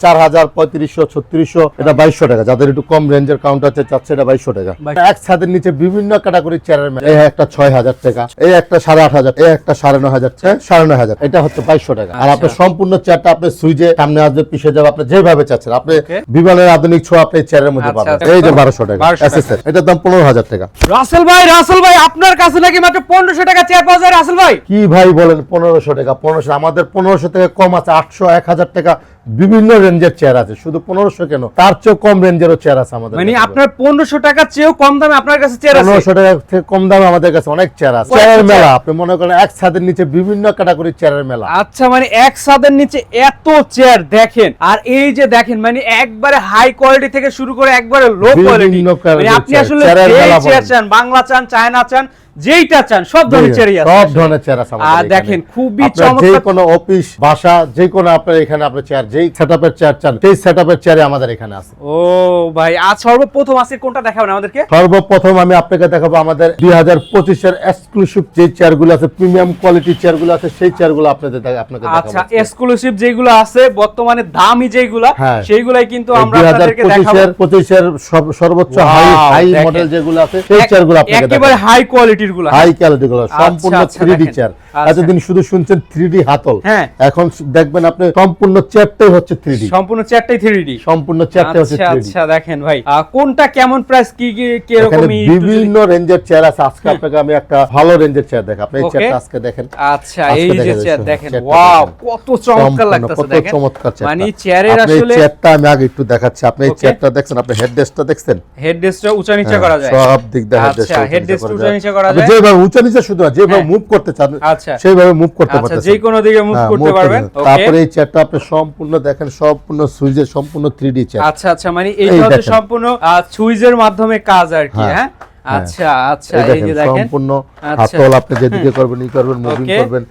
চার হাজার পঁয়ত্রিশশো ছত্রিশশো এটা বাইশশো টাকা। যাদের একটু কম রেঞ্জের কাউন্টার চাচ্ছে এটা বাইশশো টাকা। এক ছাদের নিচে বিভিন্ন ক্যাটাগরির চেয়ারের এই একটা ছয় হাজার টাকা এই একটা সাড়ে আট হাজার এই একটা সাড়ে নয় হাজার সাড়ে নয় হাজার এটা হচ্ছে বাইশশো টাকা। আর আপনার আচ্ছা। সম্পূর্ণ চেয়ারটা আপনি সুইজে সামনে আসবে পিছিয়ে যাবে আপনি যেভাবে চাচ্ছেন। আপনি বিমানের আধুনিক ছোঁয়া আপনি চেয়ারের মধ্যে আচ্ছা, পাবেন। আচ্ছা। এই যে বারোশো টাকা। 1200 এটার দাম পনেরো হাজার টাকা। রাসেল ভাই রাসেল ভাই আপনার কাছে নাকি মাত্র পনেরোশো টাকা চেয়ার পাওয়া যায় রাসেল ভাই? কি ভাই বলেন পনেরোশো টাকা পনেরোশো আমাদের পনেরোশো থেকে কম আছে আটশো এক হাজার টাকা। বিভিন্ন রেঞ্জের চেয়ার আছে শুধু পনেরোশো কেন? তার চেয়েও কম রেঞ্জেরও চেয়ার আছে আমাদের মানে আপনার পনেরোশো টাকা চেয়েও কম দামে আপনার কাছে চেয়ার আছে? পনেরোশো টাকা থেকে কম দামে আমাদের কাছে অনেক চেয়ার আছে। চেয়ারের মেলা আপনি মনে করেন এক ছাদের নিচে বিভিন্ন ক্যাটাগরির চেয়ারের মেলা। আচ্ছা মানে এক ছাদের নিচে এত চেয়ার দেখেন। আর এই যে দেখেন মানে একবারে হাই কোয়ালিটি থেকে শুরু করে একবারে লো কোয়ালিটি মানে আপনি আসলে চেয়ার চান বাংলা চান চায়না চান যেইটা চান সব ধরনের চেয়ারই আছে সব ধরনের চেয়ার আছে আর দেখেন খুবই আপনার যে চমৎকার কোনো অফিস বাসা যে কোনো আপনার এখানে আপনার চেয়ার যেই সেটআপের চেয়ার চান সেই সেটআপের চেয়ারে আমাদের এখানে আছে। ও ভাই আজ সর্বপ্রথম আজকে কোনটা দেখাবেন আমাদেরকে? সর্বপ্রথম আমি আপনাকে দেখাবো আমাদের দুই হাজার পঁচিশের এক্সক্লুসিভ যে চেয়ারগুলো আছে প্রিমিয়াম কোয়ালিটির চেয়ারগুলো আছে সেই চেয়ারগুলো আপনাদের আপনাকে আচ্ছা এক্সক্লুসিভ যেগুলো আছে বর্তমানে দামি যেগুলা হ্যাঁ। সেইগুলাই কিন্তু আমরা আপনাদেরকে দেখাবো। পঁচিশের পঁচিশের সব- সর্বোচ্চ হাই হাই মডেল যেগুলো আছে সেই চেয়ারগুলো আপনাকে একেবারে দেখাবো। হাই কোয়ালিটিরগুলা হাই কোয়ালিটি গুলো সম্পূর্ণ আচ্ছা, চেয়ার আচ্ছা। এতদিন শুধু শুনছেন হাতল। হ্যাঁ। এখন দেখবেন আপনি সম্পূর্ণ চেয়ারটাই হচ্ছে সম্পূর্ণ চেয়ারটাই সম্পূর্ণ চেয়ারটাই হচ্ছে আচ্ছা আচ্ছা দেখেন ভাই। কোনটা কেমন প্রাইস কি কি যদি- বিভিন্ন রেঞ্জের চেয়ার আছে। আজকে আপনাকে আমি একটা ভালো রেঞ্জের চেয়ার দেখা আপনি এই চেয়ারটা আজকে দেখেন। আচ্ছা এই যে চেয়ার দেখেন। ওয়াও কত চমৎকার লাগতেছে কত চমৎকার চেয়ারটা। মানে চেয়ারের আসলে চেয়ারটা আমি আগে একটু দেখাচ্ছি। আপনি এই চেয়ারটা দেখছেন আপনি হেডরেস্টটা দেখছেন? হেড ডেস্কটা উঁচা নিচা হ্যাঁ, করা যায়। সব দিক দিয়ে আচ্ছা, desk উঁচা নিচা করা আপনি যায়। যেভাবে উঁচা নিচে শুধু না যেভাবে হ্যাঁ। মুভ করতে চান আচ্ছা। সেইভাবে মুভ করতে আচ্ছা যে কোনো দিকে মুভ হ্যাঁ, করতে পারবেন তারপরে এই চেয়ারটা আপনি সম্পূর্ণ দেখেন সম্পূর্ণ সুইজের সম্পূর্ণ থ্রি ডি চেয়ার আচ্ছা আচ্ছা মানে এই এইটা হচ্ছে সম্পূর্ণ সুইজের মাধ্যমে কাজ আর কি হ্যাঁ, হ্যাঁ হ্যাঁ। আচ্ছা আচ্ছা এই যে দেখেন সম্পূর্ণ আচ্ছা। হাতল আপনি যেদিকে করবেন ই করবেন মুভিং করবেন।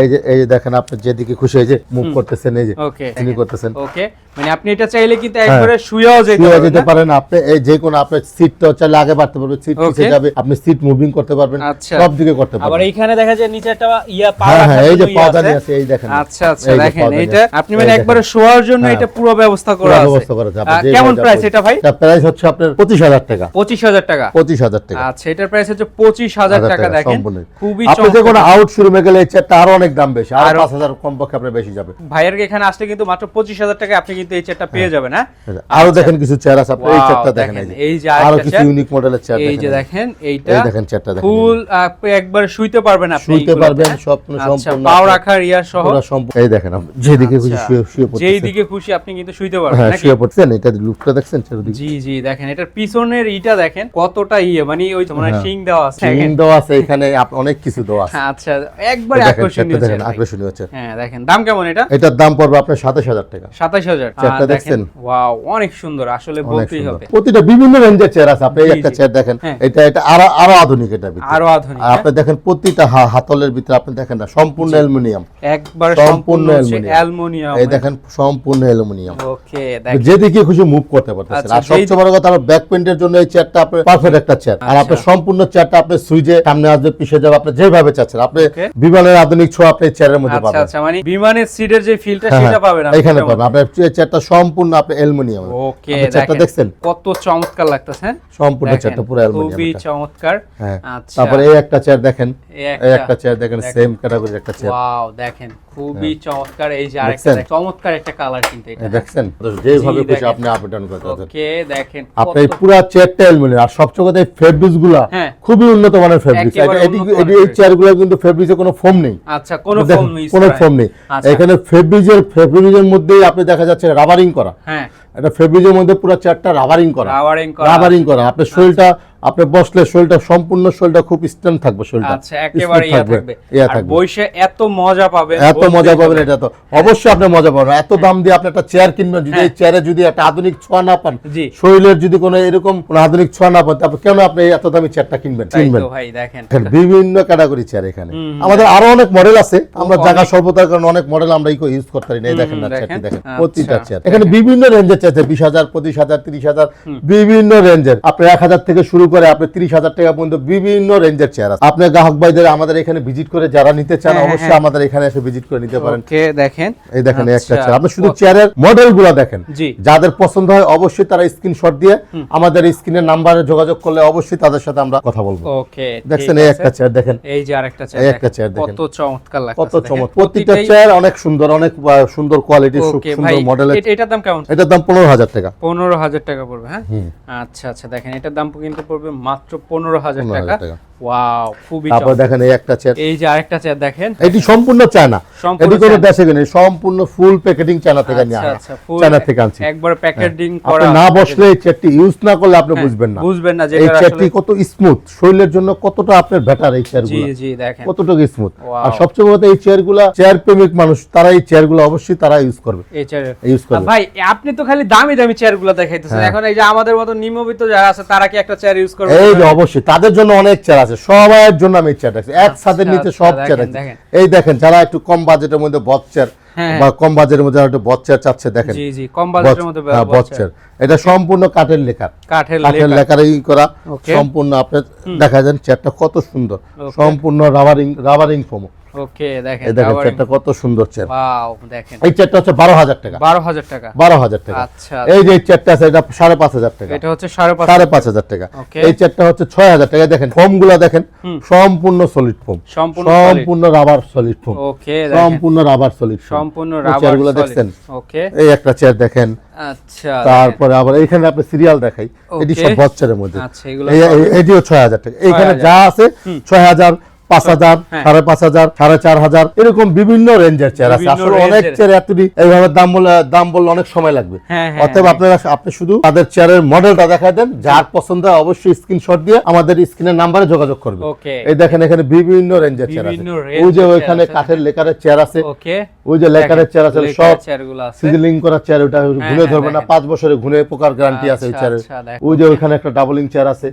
এই যে এই যে দেখেন আপনি যেদিকে খুশি এই যে মুভ করতেছেন এই যে তিনি করতেছেন। ওকে মানে আপনি এটা চাইলে কিন্তু একবারে শুয়েও যেতে শুয়ে পারবেন যেতে পারেন। আপনি এই যে কোনো আপনার সিটটা চাইলে আগে বাড়তে পারবেন সিট Okay. যাবে আপনি সিট মুভিং করতে পারবেন আচ্ছা। সব দিকে করতে আবার পারবেন। এইখানে দেখা যায় নিচে একটা ইয়া পা হ্যাঁ হ্যাঁ এই যে পাদানি আছে। এই দেখেন। আচ্ছা আচ্ছা দেখেন এটা আপনি মানে একবারে শোয়ার জন্য হ্যাঁ। এটা পুরো ব্যবস্থা করা আছে। ব্যবস্থা করা আছে আপনি কেমন প্রাইস এটা ভাই? এটা প্রাইস হচ্ছে আপনার পঁচিশ হাজার টাকা। পঁচিশ হাজার টাকা। পঁচিশ হাজার টাকা। আচ্ছা এটার প্রাইস হচ্ছে পঁচিশ হাজার টাকা দেখেন। খুবই আপনি যে কোনো। আউট শোরুমে গেলে আরও অনেক দাম বেশি আরও আরো- পাঁচ হাজার কম পক্ষে আপনার বেশি যাবে। ভাইয়ের এখানে আসলে কিন্তু মাত্র পঁচিশ হাজার টাকা আপনি কিন্তু এই চেয়ারটা পেয়ে যাবেন হ্যাঁ? আরও দেখেন কিছু চেয়ার আছে আপনি এই চেয়ারটা দেখেন এই যে। আরও কিছু ইউনিক মডেলের চেয়ার এই যে দেখেন। এইটা এই দেখেন চেয়ারটা দেখেন। ফুল একবার শুইতে পারবেন আপনি শুইতে পারবেন, হ্যাঁ? স্বপ্ন আচ্ছা, সম্পূর্ণ পাও রাখার ইয়া সহ। এই দেখেন আপনি যেদিকে খুশি আচ্ছা, শুয়ে শুয়ে পড়তেছেন। যেই দিকে খুশি আপনি কিন্তু শুইতে পারবেন হ্যাঁ নাকি? শুয়ে পড়ছেন এটা লুকটা দেখছেন চারিদিকে? জি জি দেখেন এটার পিছনের ইটা দেখেন কতটা ইয়ে মানে ওই তো মানে হ্যাঁ। শিং দেওয়া আছে। দেখেন। দেওয়া আছে এখানে অনেক কিছু দেওয়া আছে। আচ্ছা একবারে দেখেন আকর্ষণীয় দেখেন আকর্ষণীয় হ্যাঁ দেখেন দাম কেমন এটা? এটার দাম পড়বে আপনার সাতাশ হাজার টাকা। সাতাশ হাজার। চেয়ারটা দেখছেন? ওয়াও অনেক সুন্দর আসলে বলতেই হবে। প্রতিটা বিভিন্ন রেঞ্জের চেয়ার আছে আপনি একটা চেয়ার দেখেন হ্যাঁ। এটা এটা আরও আরও আধুনিক এটা ভিতরে। আরও আধুনিক আর হ্যাঁ? আপনি দেখেন প্রতিটা হাতলের ভিতরে আপনি দেখেন না সম্পূর্ণ অ্যালুমিনিয়াম। একবারে সম্পূর্ণ অ্যালুমিনিয়াম। এই দেখেন সম্পূর্ণ অ্যালুমিনিয়াম। ওকে দেখেন। যেদিকে খুশি মুভ করতে পারতেছেন। আচ্ছা, আর সবচেয়ে বড় কথা ব্যাক পেইন্টের জন্য এই চেয়ারটা আপনার পারফেক্ট একটা চেয়ার আর আচ্ছা। আপনার সম্পূর্ণ চেয়ারটা আপনি সুইজে সামনে আসবে পিছিয়ে যাবে আপনি যেভাবে চাচ্ছেন। আপনি বিমানের আধুনিক ছোঁয়া আপনি চেয়ারের মধ্যে আচ্ছা পাবেন। আচ্ছা মানে বিমানের সিটের যে ফিলটা হ্যাঁ, সেটা হ্যাঁ, পাবেন এখানে পাবেন। আপনার চেয়ারটা সম্পূর্ণ আপনি অ্যালুমিনিয়াম। ওকে আপনি চেয়ারটা দেখছেন? কত চমৎকার লাগতেছে হ্যাঁ? সম্পূর্ণ চেয়ারটা পুরো অ্যালুমিনিয়াম খুবই চমৎকার। আচ্ছা। তারপরে এই একটা চেয়ার দেখেন। এই একটা। চেয়ার দেখেন। সেম ক্যাটাগরির একটা চেয়ার ওয়াও দেখেন খুবই চমৎকার। এই যে আরেকটা চমৎকার একটা কালার কিন্তু এটা। দেখছেন? যেভাবে খুশি আপনি আপ ডাউন করতে ওকে দেখেন আপনি পুরো চেয়ারটা অ্যালুমিনিয়াম। আর সবচেয়ে ফেব্রিক্সগুলা হ্যাঁ। খুবই উন্নত মানের ফেব্রিক্স এই চেয়ারগুলো কিন্তু ফেব্রিক্সে কোনো ফোম নেই। আচ্ছা কোনো ফর্ম ফোম নেই কোনো ফোম নেই। আচ্ছা। এখানে ফেব্রিকের ফেব্রিজের মধ্যেই আপনি দেখা যাচ্ছে রাবারিং করা। হ্যাঁ। এটা ফেব্রিকের মধ্যে পুরো চেয়ারটা রাবারিং করা। রাবারিং করা। রাবারিং করা। আপনার শরীরটা আপনি বসলে শরীরটা সম্পূর্ণ শরীরটা খুব স্ট্যান্ড থাকবে শরীরটা। আচ্ছা একেবারে ইয়া থাকবে ইয়া থাকবে। বইসে এত মজা পাবেন এত মজা পাবেন এটা তো। অবশ্যই আপনি মজা পাবেন। এত দাম দিয়ে আপনি একটা চেয়ার কিনবেন যদি হ্যাঁ। এই চেয়ারে যদি একটা আধুনিক ছোঁয়া না পান শরীরের যদি কোনো এরকম কোনো আধুনিক ছোঁয়া না পান তারপর কেন আপনি এত দামি চেয়ারটা কিনবেন? কিনবেন তো ভাই দেখেন। বিভিন্ন ক্যাটাগরি চেয়ার এখানে। আমাদের আরও অনেক মডেল আছে। আমরা। জায়গা স্বল্পতার কারণে অনেক মডেল আমরা ইউজ করতে পারি না। এই দেখেন না চেয়ারটি দেখেন। দেখেন প্রতিটা আচ্ছা, চেয়ার এখানে বিভিন্ন রেঞ্জের চেয়ার আছে। বিশ হাজার পঁচিশ হাজার তিরিশ হাজার বিভিন্ন রেঞ্জের আপনি এক হাজার থেকে শুরু করে আপনি তিরিশ হাজার টাকা পর্যন্ত বিভিন্ন রেঞ্জের চেয়ার আছে। আপনি গ্রাহক ভাইদের আমাদের এখানে ভিজিট করে যারা নিতে চান হ্যাঁ, অবশ্যই হ্যাঁ। আমাদের এখানে এসে ভিজিট করে নিতে পারেন। দেখেন। এই দেখেন একটা আচ্ছা। চেয়ার আপনি শুধু চেয়ারের মডেলগুলো দেখেন যাদের পছন্দ হয় অবশ্যই তারা স্ক্রিনশট দিয়ে আমাদের স্ক্রিনের নাম্বারে যোগাযোগ করলে অবশ্যই তাদের সাথে আমরা কথা বলব। ওকে দেখছেন এই একটা চেয়ার দেখেন। এই যে আরেকটা চেয়ার এই একটা চেয়ার দেখেন। কত চমৎকার লাগছে কত চমৎ প্রত্যেকটা চেয়ার অনেক সুন্দর অনেক সুন্দর কোয়ালিটি ভাই সুন্দর মডেলের এটার দাম কেমন? এটার দাম পনেরো হাজার টাকা। পনেরো হাজার টাকা পড়বে হ্যাঁ? আচ্ছা আচ্ছা দেখেন এটার দাম কিন্তু পড়বে মাত্র পনেরো হাজার 15,000 টাকা টাকা। ওয়াও খুবই তারপর দেখেন এই একটা চেয়ার এই যে আরেকটা চেয়ার দেখেন। এটি সম্পূর্ণ চায়না। এটি কোনো দেশে কিনে সম্পূর্ণ ফুল প্যাকেটিং চায়না থেকে নিয়ে আচ্ছা আচ্ছা full চায়না থেকে আনছি। একবার প্যাকেটিং আপনি করা না বসলে এই চেয়ারটি ইউজ না করলে আপনি বুঝবেন না। বুঝবেন না যে এই চেয়ারটি কত স্মুথ শরীরের জন্য কতটা আপনার বেটার এই চেয়ারগুলো জি দেখেন। কতটুকু স্মুথ আর সবচেয়ে বড় এই চেয়ারগুলা চেয়ার প্রেমিক মানুষ তারা এই চেয়ারগুলো অবশ্যই তারা ইউজ করবে। এই চেয়ার ইউজ করবে। ভাই আপনি তো খালি দামি দামি চেয়ারগুলো দেখাইতেছেন। হ্যাঁ। এখন এই যে আমাদের মতো নিম্নবিত্ত যারা আছে তারা কি একটা চেয়ার ইউজ করবে? এই অবশ্যই তাদের জন্য অনেক চেয়ার আছে। সবার জন্য আমি চেয়ার রাখছি। এক ছাদের নিচে আচ্ছা, সব চেয়ার রাখছি। এই দেখেন যারা একটু কম বাজেটের মধ্যে বট চেয়ার হ্যাঁ, বা কম বাজেটের মধ্যে একটু বট চেয়ার চাচ্ছে দেখেন। জি জি কম বাজেটের মধ্যে হ্যাঁ, বট চেয়ার এটা সম্পূর্ণ কাঠের লেখা কাঠের কাঠের লেখা লেখার। ই করা সম্পূর্ণ আপনার দেখা যান চেয়ারটা কত সুন্দর। সম্পূর্ণ রাবারিং রাবারিং ফোম ওকে দেখেন এই দেখেন চেয়ারটা কত সুন্দর চেয়ার ওয়াও দেখেন। এই চেয়ারটা হচ্ছে বারো হাজার টাকা। বারো হাজার টাকা। বারো হাজার টাকা। আচ্ছা এই যে চেয়ারটা আছে এটা সাড়ে পাঁচ হাজার টাকা। এটা হচ্ছে সাড়ে পাঁচ সাড়ে পাঁচ হাজার টাকা। এই চেয়ারটা হচ্ছে ছয় হাজার টাকা। দেখেন ফোম দেখেন সম্পূর্ণ সলিড ফোম সম্পূর্ণ রাবার সলিড ফোম ওকে সম্পূর্ণ রাবার সলিড সম্পূর্ণ রাবার চেয়ারগুলো দেখছেন? ওকে। এই একটা চেয়ার দেখেন। আচ্ছা তারপরে আবার এখানে আপনি সিরিয়াল দেখাই। এটি সব. বচ্চারের মধ্যে। আচ্ছা, এগুলো এই- সব- এটিও ছয় হাজার টাকা। এখানে যা আছে ছয় হাজার পাঁচ হাজার হ্যাঁ। সাড়ে পাঁচ হাজার সাড়ে চার হাজার এরকম বিভিন্ন রেঞ্জের চেয়ার আছে। আসলে অনেক চেয়ার এতটি এইভাবে দাম বলে দাম বললে অনেক সময় লাগবে। হ্যাঁ, হ্যাঁ, অতএব। আপনারা আপনি শুধু তাদের চেয়ারের মডেলটা দেখায় দেন যার পছন্দ হয় অবশ্যই স্ক্রিনশট দিয়ে আমাদের স্ক্রিনের নাম্বারে যোগাযোগ করবে এই দেখেন এখানে বিভিন্ন রেঞ্জের চেয়ার আছে। ওই যে ওইখানে কাঠের লেকারের চেয়ার আছে। ওই যে লেকারের চেয়ার আছে সব সিজলিং করা চেয়ার ওটা ঘুরে ধরবে না। পাঁচ বছরে ঘুরে পোকার গ্যারান্টি আছে আচ্ছা, চেয়ারের আচ্ছা, ওই যে ওইখানে একটা ডাবলিং চেয়ার আছে।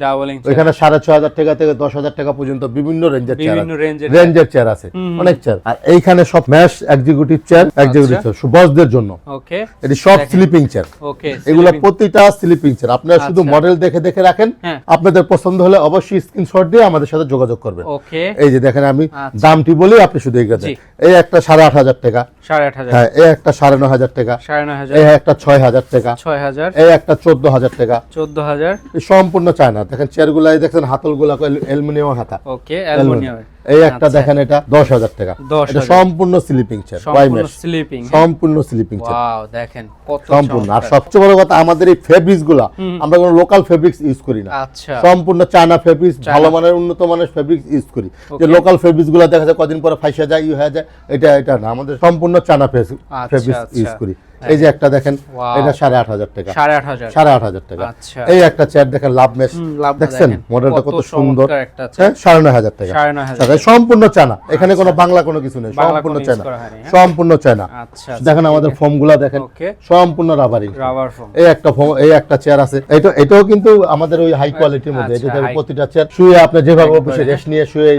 ওইখানে সাড়ে ছয় হাজার টাকা থেকে দশ হাজার টাকা পর্যন্ত বিভিন্ন রেঞ্জের চেয়ার বিভিন্ন রেঞ্জের চেয়ার আছে। অনেক চেয়ার আর এইখানে সব mesh executive chair executive chair বসদের জন্য। ওকে এটি সব স্লিপিং চেয়ার ওকে এগুলো প্রতিটা স্লিপিং চেয়ার আপনারা শুধু আচ্ছা। মডেল দেখে দেখে রাখেন। হ্যাঁ। আপনাদের পছন্দ হলে অবশ্যই স্ক্রিনশট দিয়ে আমাদের সাথে যোগাযোগ করবেন। ওকে এই যে দেখেন আমি আচ্ছা। দামটি বলি আপনি শুধু এই একটা সাড়ে আট হাজার টাকা। সাড়ে আট হাজার। হ্যাঁ এই একটা সাড়ে নয় হাজার টাকা। সাড়ে নয় হাজার। এই একটা ছয় হাজার টাকা। ছয় হাজার। এই একটা চোদ্দ হাজার টাকা। চোদ্দ হাজার। সম্পূর্ণ চায়না। দেখেন চেয়ারগুলা দেখছেন হাতলগুলা অ্যালুমিনিয়াম হাতা। Okay aluminium. धन्यवाद এই একটা দেখেন এটা দশ হাজার টাকা। এটা সম্পূর্ণ স্লিপিং চেয়ার সম্পূর্ণ স্লিপিং সম্পূর্ণ স্লিপিং চেয়ার ওয়াও দেখেন কত সম্পূর্ণ। আর সবচেয়ে বড় কথা আমাদের এই ফেব্রিক্সগুলা আমরা কোনো লোকাল ফেব্রিক্স ইউজ করি না। আচ্ছা। সম্পূর্ণ চায়না ফেব্রিক্স ভালো মানের উন্নত মানের ফেব্রিক্স ইউজ করি। যে লোকাল ফেব্রিক্সগুলা দেখা যায় কদিন পরে ফাইসা যায় ই হয়ে যায় এটা এটা না। আমাদের সম্পূর্ণ চায়না ফেব্রিক্স আচ্ছা। ইউজ করি। এই যে একটা দেখেন এটা সাড়ে আট হাজার টাকা। সাড়ে আট হাজার। সাড়ে আট হাজার টাকা। আচ্ছা। এই একটা চেয়ার দেখেন লাভ মেশ দেখছেন? মডেলটা কত সুন্দর। একটা হ্যাঁ সাড়ে নয় হাজার টাকা। সম্পূর্ণ চানা এখানে কোনো বাংলা কোনো কিছু নেই সম্পূর্ণ কোনো চায়না। হয়নি, হ্যাঁ? সম্পূর্ণ চায়না। আচ্ছা দেখেন আমাদের ফর্মগুলা দেখেন সম্পূর্ণ রাবারি এই একটা ফর্ম এই একটা চেয়ার আছে। এটা এটাও কিন্তু আমাদের ওই হাই কোয়ালিটির মধ্যে আচ্ছা, এটা প্রতিটা চেয়ার শুয়ে আপনি যেভাবে বসে অফিসে রেস্ট নিয়ে শুয়ে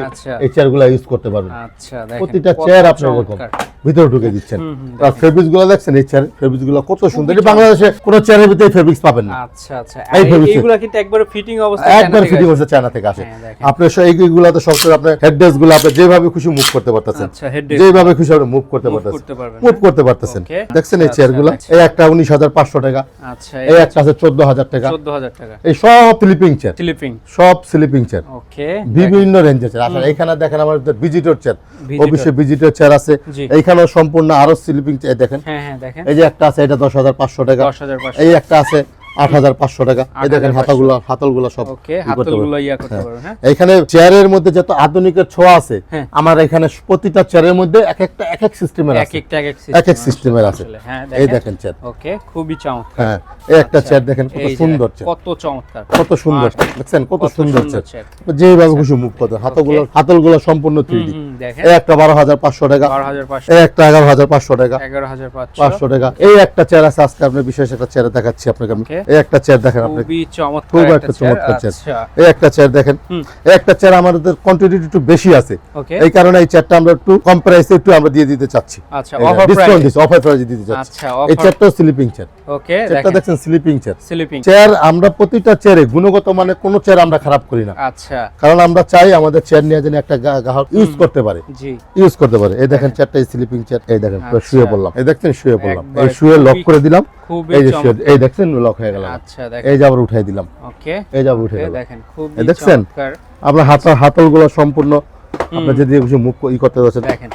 এই চেয়ারগুলো ইউজ করতে পারবেন। আচ্ছা প্রতিটা চেয়ার আপনার এরকম। ভিতরে ঢুকে দিচ্ছেন। আর ফেব্রিক্সগুলো দেখছেন এই চেয়ার ফেব্রিক্সগুলো কত সুন্দর। এই বাংলাদেশে কোনো চেয়ারের ভিতরে ফেব্রিক্স পাবেন না। আচ্ছা আচ্ছা। এই। এইগুলা কিন্তু একবারে ফিটিং অবস্থায় একবার ফিটিং। হচ্ছে চায়না থেকে আসে। হ্যাঁ। আপনি এইগুলো তো সবসময় আপনার হেড ডেস্কগুলো আপনি যেভাবে খুশি মুভ করতে পারতেছেন। আচ্ছা, desk। যেভাবে খুশি আপনি মুভ করতে পারতেছেন। মুভ করতে পারতেছেন। দেখছেন এই আচ্ছা, চেয়ারগুলো? আচ্ছা। এই একটা উনিশ হাজার পাঁচশো টাকা। আচ্ছা এই একটা আছে চোদ্দ হাজার টাকা। চোদ্দ হাজার টাকা। এই সব স্লিপিং চেয়ার স্লিপিং সব স্লিপিং চেয়ার ওকে বিভিন্ন রেঞ্জের চেয়ার আসলে এখানে দেখেন আমাদের ভিজিটর চেয়ার। অফিসে ভিজিটর চেয়ার আছে। এইখানেও সম্পূর্ণ আরও স্লিপিং চেয়ার দেখেন। হ্যাঁ হ্যাঁ দেখেন। এই যে একটা আছে এটা দশ হাজার পাঁচশো টাকা। এই একটা আছে আট হাজার পাঁচশো টাকা। এই দেখেন হাতাগুলো হাতলগুলো সব ওকে হাতলগুলো ইয়া করতে হ্যাঁ। হ্যাঁ। এখানে চেয়ারের মধ্যে যত আধুনিকের ছোঁয়া আছে হ্যাঁ। আমার এখানে প্রতিটা চেয়ারের মধ্যে এক একটা এক এক সিস্টেমের আছে। এক এক এক এক সিস্টেমের আছে। হ্যাঁ এই দেখেন। চেয়ার ওকে খুবই চমৎকার। হ্যাঁ এই একটা চেয়ার দেখেন কত সুন্দর চেয়ার কত চমৎকার। কত সুন্দর দেখছেন? কত সুন্দর চেয়ার। যেভাবে খুশি মুভ করতে হাতগুলো হাতলগুলো সম্পূর্ণ থ্রি ডি এই একটা বারো হাজার পাঁচশো টাকা। এই একটা এগারো হাজার পাঁচশো টাকা। এগারো হাজার পাঁচশো। টাকা। এই একটা চেয়ার আছে আজকে আপনি বিশেষ একটা চেয়ার দেখাচ্ছি আপনাকে আমি. এই একটা চেয়ার দেখেন আপনি। খুবই চমৎকার খুব একটা চমৎকার চেয়ার আচ্ছা। এই একটা চেয়ার দেখেন। এই একটা চেয়ার আমাদের কোয়ান্টিটি একটু বেশি আছে। এই কারণে এই চেয়ারটা আমরা একটু কম প্রাইসে একটু আমরা দিয়ে দিতে চাচ্ছি। আচ্ছা অফার ডিসকাউন্ট প্রাইস অফার প্রাইসে দিতে চাচ্ছি। আচ্ছা এই চেয়ারটা চেয়ারটাও স্লিপিং চেয়ার ওকে চেয়ারটা দেখছেন স্লিপিং চেয়ার স্লিপিং চেয়ার আমরা প্রতিটা চেয়ারে গুণগত মানে কোনো চেয়ার আমরা খারাপ করি না। আচ্ছা। কারণ আমরা চাই আমাদের চেয়ার নিয়ে যেন একটা গ্রাহক ইউজ করতে পারে। জি। ইউজ করতে পারে। এই দেখেন চেয়ারটা স্লিপিং চেয়ার এই দেখেন আচ্ছা। শুয়ে পড়লাম। এই দেখছেন শুয়ে পড়লাম। এই শুয়ে লক করে দিলাম। এই যে শুয়ে এই দেখছেন লক হয়ে গেল আচ্ছা দেখেন। এই উঠাই দিলাম। ওকে এই উঠে ওকে, গেল। দেখেন খুব দেখছেন? আপনার হাতা হাতলগুলো সম্পূর্ণ আপনার যদি কিছু মুখ ই করতে দেখেন।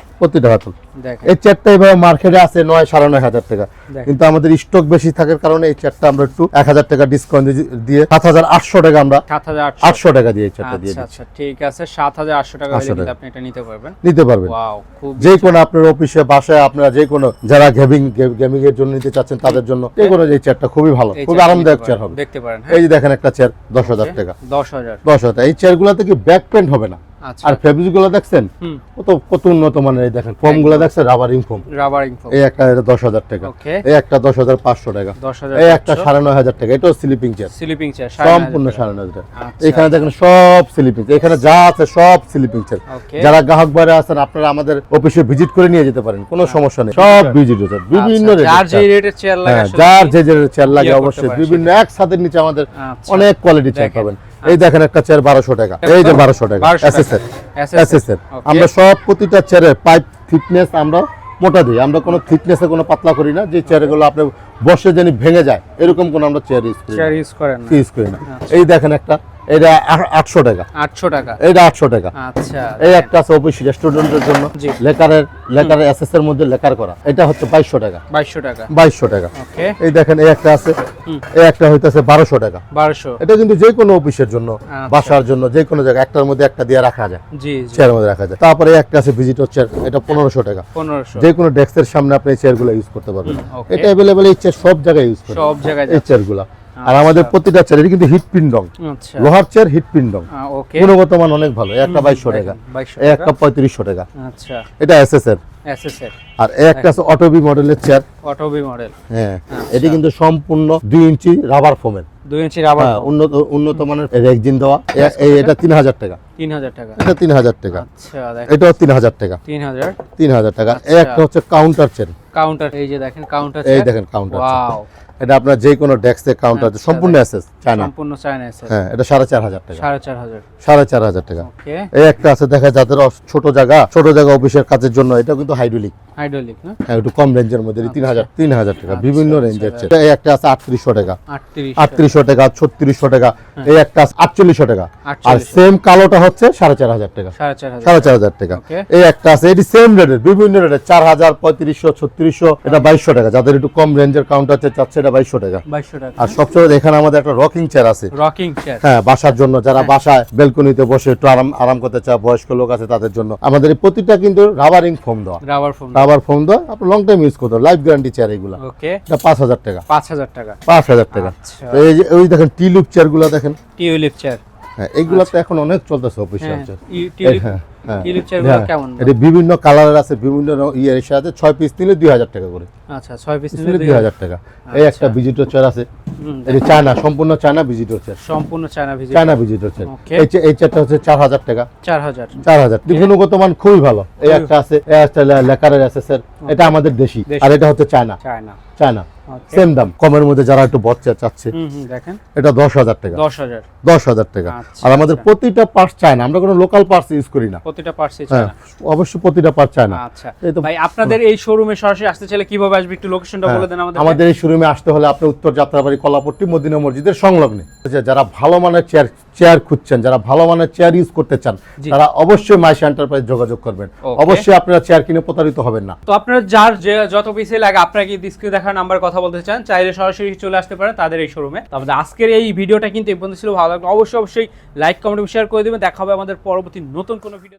এই চেয়ারটা এভাবে মার্কেটে আছে নয় সাড়ে নয় হাজার টাকা। কিন্তু আমাদের স্টক বেশি থাকার কারণে এই চেয়ারটা আমরা একটু এক হাজার টাকা ডিসকাউন্ট দিয়ে সাত হাজার আটশো টাকা আমরা আটশো। টাকা দিয়ে চেয়ারটা দিয়ে আচ্ছা আচ্ছা ঠিক আছে। সাত হাজার আটশো টাকা হলে 800 কিন্তু টাকা। আপনি এটা নিতে পারবেন। নিতে পারবেন। যে কোনো আপনার অফিসে বাসায় আপনারা যে কোনো যারা গেমিং গেমিং এর জন্য নিতে চাচ্ছেন তাদের জন্য যে কোনো এই চেয়ারটা খুবই ভালো খুবই আরামদায়ক চেয়ার হবে। দেখতে পারেন এই যে দেখেন একটা চেয়ার দশ হাজার টাকা। দশ হাজার। দশ হাজার। এই চেয়ারগুলোতে কি ব্যাক পেন্ট হবে না? আর ফেব্রিকগুলো দেখছেন? কত কত উন্নত মানের দেখেন। ফোমগুলো দেখছেন? রাবারিং ফোম রাবারিং ফোম এই একটা এটা দশ হাজার টাকা। এই একটা দশ হাজার পাঁচশো টাকা। এই একটা সাড়ে নয় হাজার টাকা। এটাও স্লিপিং চেয়ার স্লিপিং চেয়ার সম্পূর্ণ সাড়ে নয় হাজার টাকা। আচ্ছা। এখানে দেখেন সব স্লিপিং এখানে যা আছে সব স্লিপিং চেয়ার যারা গ্রাহক বাইরে আছেন আপনারা আমাদের অফিসে ভিজিট করে নিয়ে যেতে পারেন। কোনো সমস্যা নেই। সব ভিজিট হচ্ছে বিভিন্ন আচ্ছা, যার যে রেটের রেটের চেয়ার লাগে হ্যাঁ যার যে যে চেয়ার লাগে ইয়ে অবশ্যই। বিভিন্ন এক ছাদের নিচে আমাদের আচ্ছা। অনেক কোয়ালিটি চেয়ার। পাবেন। এই দেখেন একটা চেয়ার বারোশো টাকা। এই যে বারোশো টাকা। এসএসএর এসএসএর আমরা সব প্রতিটা চেয়ারের পাইপ ফিটনেস আমরা মোটা দিই। আমরা কোনো ফিটনেসে কোনো পাতলা করি না। যে চেয়ারগুলো আপনি বসে যেন ভেঙে যায় এরকম কোনো আমরা চেয়ার ইউজ করি চেয়ার ইউজ করেন না। ইউজ করি না। এই দেখেন একটা এটা টাকা। আটশো টাকা। এটা আটশো টাকা। আচ্ছা এই একটা আছে অফিস রেস্টুরেন্টের জন্য। লেকারের এসএস এর মধ্যে লেকার করা। এটা হচ্ছে টাকা। টাকা। টাকা। ওকে। এই দেখেন এই একটা আছে। এই একটা হইতেছে টাকা। এটা কিন্তু যে কোনো অফিসের জন্য আচ্ছা। বাসার জন্য যে কোনো জায়গায় একটার মধ্যে একটা দিয়ে রাখা যায়। জি জি। মধ্যে রাখা যায়। তারপরে একটা আছে ভিজিটর চেয়ার এটা পনেরোশো টাকা। পনেরোশো। যে কোনো ডেস্কের সামনে আপনি চেয়ারগুলো ইউজ করতে পারবেন। এটা অ্যাভেলেবেল এই চেয়ার সব জায়গায় ইউজ করেন সব জায়গায় এই চেয়ারগুলো আর আমাদের প্রতিটা চেয়ার এটা কিন্তু হিট পিন রং আচ্ছা। লোহার চেয়ার হিট পিন রং ওকে। গুণগত মান অনেক ভালো একটা বাইশশো টাকা। একটা পঁয়ত্রিশশো টাকা। আচ্ছা। এটা এসএস এর এসএসএর আর একটা আছে অটোবি মডেলের চেয়ার অটোবি মডেল হ্যাঁ এটি কিন্তু সম্পূর্ণ দুই ইঞ্চি রাবার ফোমের দুই ইঞ্চি রাবার হ্যাঁ উন্নত উন্নত মানের রেকজিন দেওয়া। এই এটা তিন হাজার টাকা। তিন হাজার টাকা। এটা তিন হাজার টাকা। আচ্ছা এটাও তিন হাজার টাকা। তিন হাজার। তিন হাজার টাকা। আচ্ছা। একটা হচ্ছে কাউন্টার চেয়ার কাউন্টার এই যে দেখেন কাউন্টার এই দেখেন কাউন্টার ওয়াও এটা আপনার যে কোনো ডেস্কে কাউন্টার আচ্ছা, সম্পূর্ণ অ্যাসেস চায়না। সম্পূর্ণ চায়না এসে হ্যাঁ এটা সাড়ে চার হাজার টাকা। সাড়ে চার হাজার। সাড়ে চার হাজার টাকা। ওকে এই একটা আছে দেখা যাদের ছোট জায়গা ছোট জায়গা অফিসের কাজের জন্য এটা কিন্তু হাইড্রোলিক হাইড্রোলিক না? হ্যাঁ একটু কম রেঞ্জের মধ্যে তিন হাজার তিন হাজার টাকা বিভিন্ন রেঞ্জের চেয়ার এই একটা আছে আটত্রিশশো টাকা। আটত্রিশ আটত্রিশশো টাকা ছত্রিশশো টাকা এই একটা আছে আটচল্লিশশো টাকা। আর 48 সেম কালোটা হচ্ছে সাড়ে চার হাজার টাকা। সাড়ে চার হাজার সাড়ে চার হাজার টাকা। এই একটা আছে এটি সেম রেটের বিভিন্ন রেটের চার হাজার পঁয়ত্রিশশো ছত্রিশশো এটা বাইশশো টাকা। যাদের একটু কম রেঞ্জের কাউন্টার আছে চাচ্ছে এটা বাইশশো টাকা। বাইশশো টাকা। আর সবচেয়ে এখানে আমাদের একটা রকিং চেয়ার আছে। রকিং চেয়ার হ্যাঁ বাসার জন্য যারা বাসায় বেলকনিতে বসে একটু আরাম আরাম করতে চায় বয়স্ক লোক আছে তাদের জন্য আমাদের এই প্রতিটা কিন্তু রাবারিং ফোম দেওয়া। রাবার ফোম রাবার ফোম দেওয়া আপনি লং টাইম ইউজ করতে লাইফ গ্যারান্টি চেয়ার এগুলো। ওকে এটা পাঁচ হাজার টাকা। পাঁচ হাজার টাকা। পাঁচ হাজার টাকা। আচ্ছা। তো এই যে ওই দেখেন টি লুপ চেয়ারগুলো দেখেন। টিউলিপ চেয়ার হ্যাঁ এইগুলো তো এখন অনেক চলতেছে অফিসিয়াল হ্যাঁ চেয়ার হ্যাঁ, হ্যাঁ। হ্যাঁ, কেমন? এটি বিভিন্ন কালারের আছে বিভিন্ন ইয়ের সাথে ছয় পিস নিলে দুই হাজার টাকা করে। আচ্ছা ছয় পিস নিলে দুই হাজার টাকা। এই একটা ভিজিটর চেয়ার আছে। এটা চায়না সম্পূর্ণ চায়না ভিজিটর চেয়ার সম্পূর্ণ China visit China visitor chair এই এই চেয়ারটা হচ্ছে চার হাজার টাকা। চার হাজার। চার হাজার। গুণগত মান খুবই ভালো। এই একটা আছে এই একটা লেকারের আছে স্যার এটা আমাদের দেশি। আর এটা হচ্ছে চায়না। চায়না। চায়না। সেম দাম কমের মধ্যে যারা একটু বচ্চা চাচ্ছে দেখেন। এটা দশ হাজার টাকা। দশ হাজার। দশ হাজার টাকা। আচ্ছা, আর আমাদের প্রতিটা পার্টস চায়না আমরা কোনো লোকাল পার্টস ইউজ করি না। প্রতিটা পার্সে হ্যাঁ অবশ্যই প্রতিটা পার্ট চায়না। আচ্ছা। এই তো- ভাই আপনাদের এই শোরুমে সরাসরি আসতে চাইলে কীভাবে আসবে? একটু লোকেশনটা বলে দেন আমাদের আমাদের এই শোরুমে আসতে হলে আপনি উত্তর যাত্রাবাড়ি কলাপট্টি মদিনা মসজিদের সংলগ্নে। যারা ভালো মানের চেয়ার চেয়ার খুঁজছেন যারা ভালো মানের চেয়ার ইউজ করতে চান তারা অবশ্যই মাইশা এন্টারপ্রাইজ যোগাযোগ করবেন। অবশ্যই আপনারা চেয়ার কিনে প্রতারিত হবেন না। তো আপনারা যার যে যত পিসে লাগে, আপনারা কি ডিসক্রিপ দেখার নাম্বার কথা বলতে চান, চাইলে সরাসরি চলে আসতে পারেন তাদের এই শোরুমে তারপরে আজকের এই ভিডিওটা কিন্তু এই পর্যন্ত ছিল, ভালো লাগল অবশ্যই অবশ্যই লাইক কমেন্ট শেয়ার করে দেবেন। দেখা হবে আমাদের পরবর্তী নতুন কোনো ভিডিও